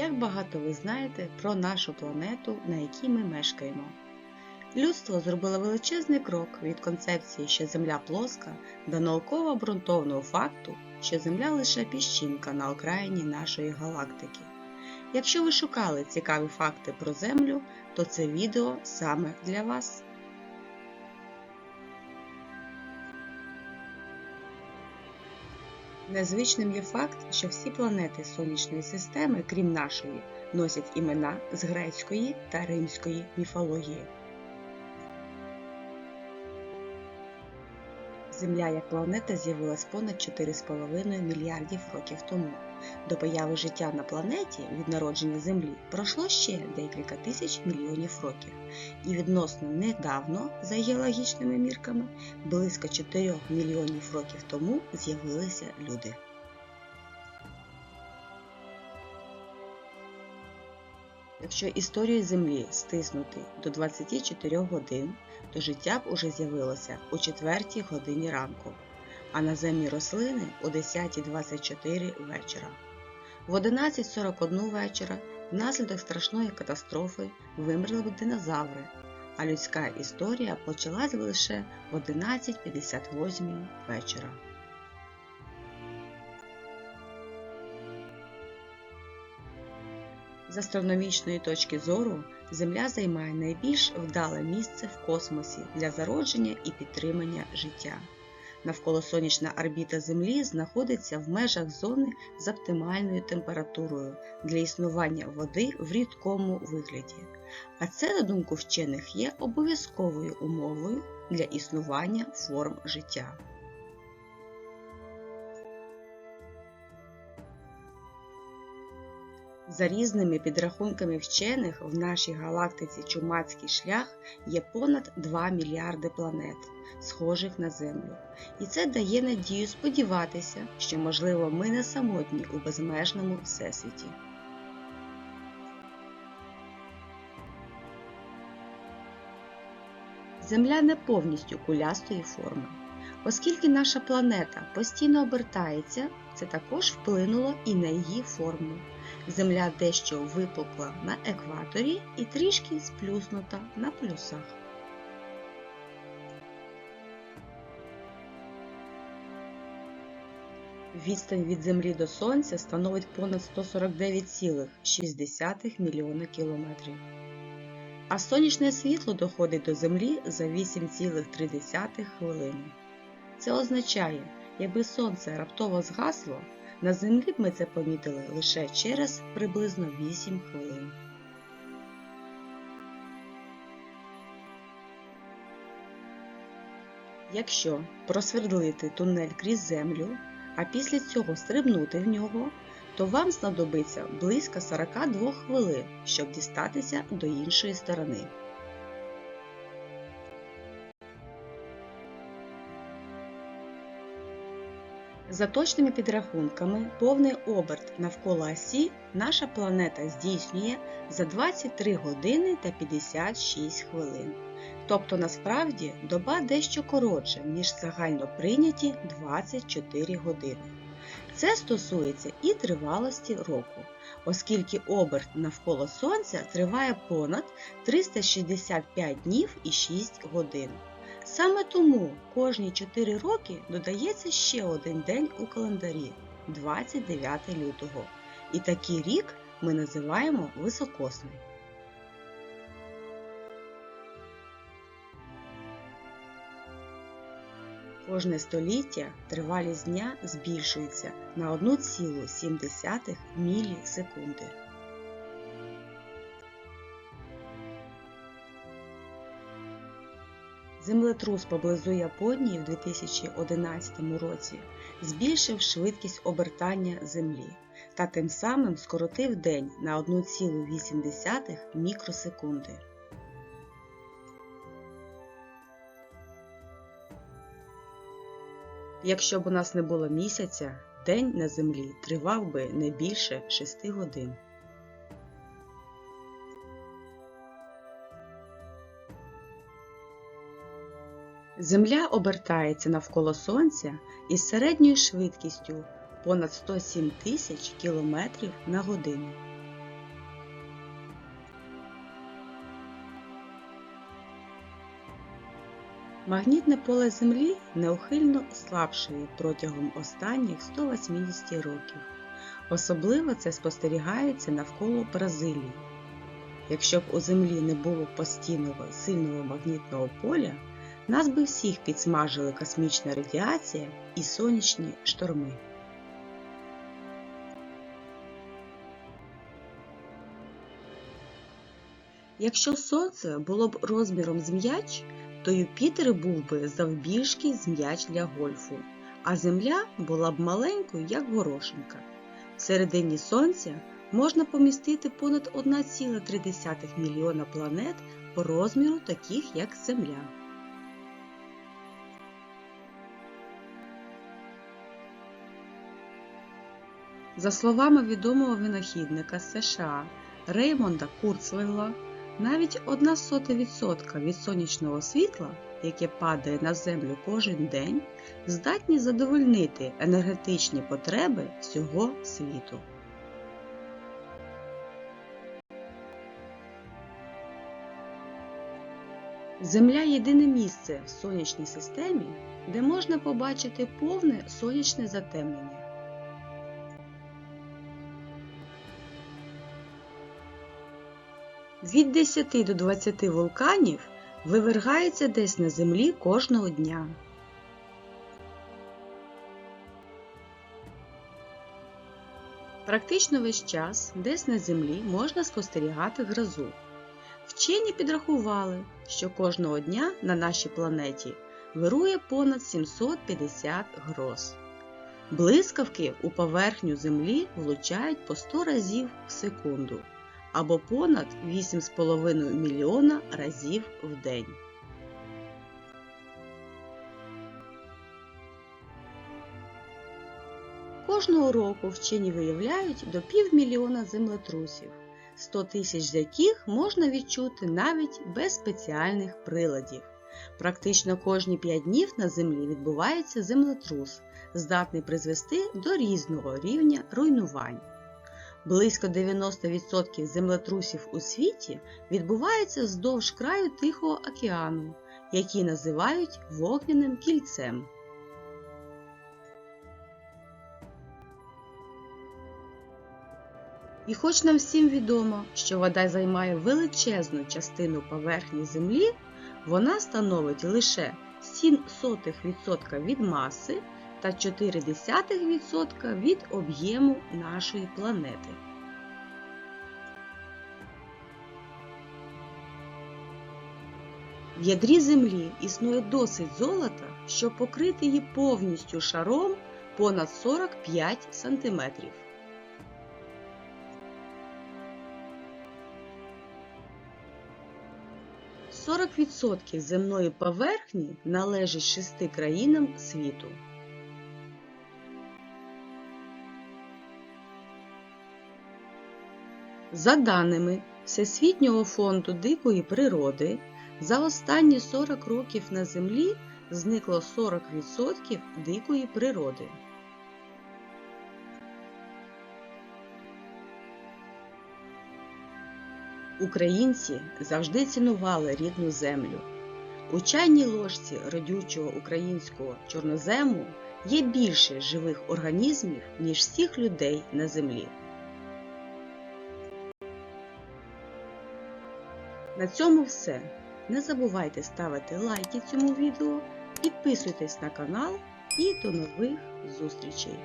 Як багато ви знаєте про нашу планету, на якій ми мешкаємо? Людство зробило величезний крок від концепції, що Земля плоска, до науково обґрунтованого факту, що Земля лише піщинка на окраїні нашої галактики. Якщо ви шукали цікаві факти про Землю, то це відео саме для вас. Незвичним є факт, що всі планети Сонячної системи, крім нашої, носять імена з грецької та римської міфології. Земля як планета з'явилась понад 4,5 мільярдів років тому. До появи життя на планеті від народження Землі пройшло ще декілька тисяч мільйонів років, і відносно недавно, за геологічними мірками, близько 4 мільйонів років тому з'явилися люди. Якщо історію Землі стиснути до 24 годин, то життя б уже з'явилося о 4 годині ранку, а наземні рослини о 10.24 вечора. В 11.41 вечора внаслідок страшної катастрофи вимерли б динозаври, а людська історія почалась лише в 11.58 вечора. З астрономічної точки зору Земля займає найбільш вдале місце в космосі для зародження і підтримання життя. Навколосонячна орбіта Землі знаходиться в межах зони з оптимальною температурою для існування води в рідкому вигляді. А це, на думку вчених, є обов'язковою умовою для існування форм життя. За різними підрахунками вчених, в нашій галактиці Чумацький шлях є понад 2 мільярди планет, схожих на Землю. І це дає надію сподіватися, що, можливо, ми не самотні у безмежному всесвіті. Земля не повністю кулястої форми. Оскільки наша планета постійно обертається, це також вплинуло і на її форму. Земля дещо випукла на екваторі і трішки сплюснута на плюсах. Відстань від Землі до Сонця становить понад 149,6 мільйона кілометрів. А сонячне світло доходить до Землі за 8,3 хвилини. Це означає, якби сонце раптово згасло, на землі б ми це помітили лише через приблизно 8 хвилин. Якщо просвердлити тунель крізь землю, а після цього стрибнути в нього, то вам знадобиться близько 42 хвилин, щоб дістатися до іншої сторони. За точними підрахунками, повний оберт навколо осі наша планета здійснює за 23 години та 56 хвилин. Тобто насправді доба дещо коротша, ніж загально прийняті 24 години. Це стосується і тривалості року, оскільки оберт навколо Сонця триває понад 365 днів і 6 годин. Саме тому кожні 4 роки додається ще один день у календарі 29 лютого. І такий рік ми називаємо високосний. Кожне століття тривалість дня збільшується на 1,7 мілісекунди. Землетрус поблизу Японії в 2011 році збільшив швидкість обертання Землі та тим самим скоротив день на 1,8 мікросекунди. Якщо б у нас не було місяця, день на землі тривав би не більше 6 годин. Земля обертається навколо Сонця із середньою швидкістю понад 107 тисяч кілометрів на годину. Магнітне поле Землі неухильно слабшає протягом останніх 180 років. Особливо це спостерігається навколо Бразилії. Якщо б у Землі не було постійного сильного магнітного поля, нас би всіх підсмажили космічна радіація і сонячні шторми. Якщо Сонце було б розміром з м'яч, то Юпітер був би завбільшки з м'яч для гольфу, а Земля була б маленькою, як горошинка. Всередині Сонця можна помістити понад 1,3 мільйона планет по розміру таких як Земля. За словами відомого винахідника США Реймонда Курцвелла, навіть 1% від сонячного світла, яке падає на Землю кожен день, здатні задовольнити енергетичні потреби всього світу. Земля єдине місце в сонячній системі, де можна побачити повне сонячне затемнення. Від 10 до 20 вулканів вивергається десь на землі кожного дня. Практично весь час десь на землі можна спостерігати грозу. Вчені підрахували, що кожного дня на нашій планеті вирує понад 750 гроз. Блискавки у поверхню Землі влучають по 100 разів в секунду або понад 8,5 мільйона разів в день. Кожного року вчені виявляють до півмільйона землетрусів, 100 тисяч з яких можна відчути навіть без спеціальних приладів. Практично кожні 5 днів на землі відбувається землетрус, здатний призвести до різного рівня руйнувань. Близько 90% землетрусів у світі відбуваються вздовж краю Тихого океану, який називають вогняним кільцем. І хоч нам всім відомо, що вода займає величезну частину поверхні Землі, вона становить лише 0,07% від маси та 0,4% від об'єму нашої планети. В ядрі Землі існує досить золота, щоб покрити її повністю шаром понад 45 см. Сорок земної поверхні належить шести країнам світу. За даними Всесвітнього фонду дикої природи, за останні 40 років на Землі зникло 40% дикої природи. Українці завжди цінували рідну землю. У чайній ложці родючого українського чорнозему є більше живих організмів, ніж всіх людей на землі. На цьому все. Не забувайте ставити лайки цьому відео, підписуйтесь на канал і до нових зустрічей!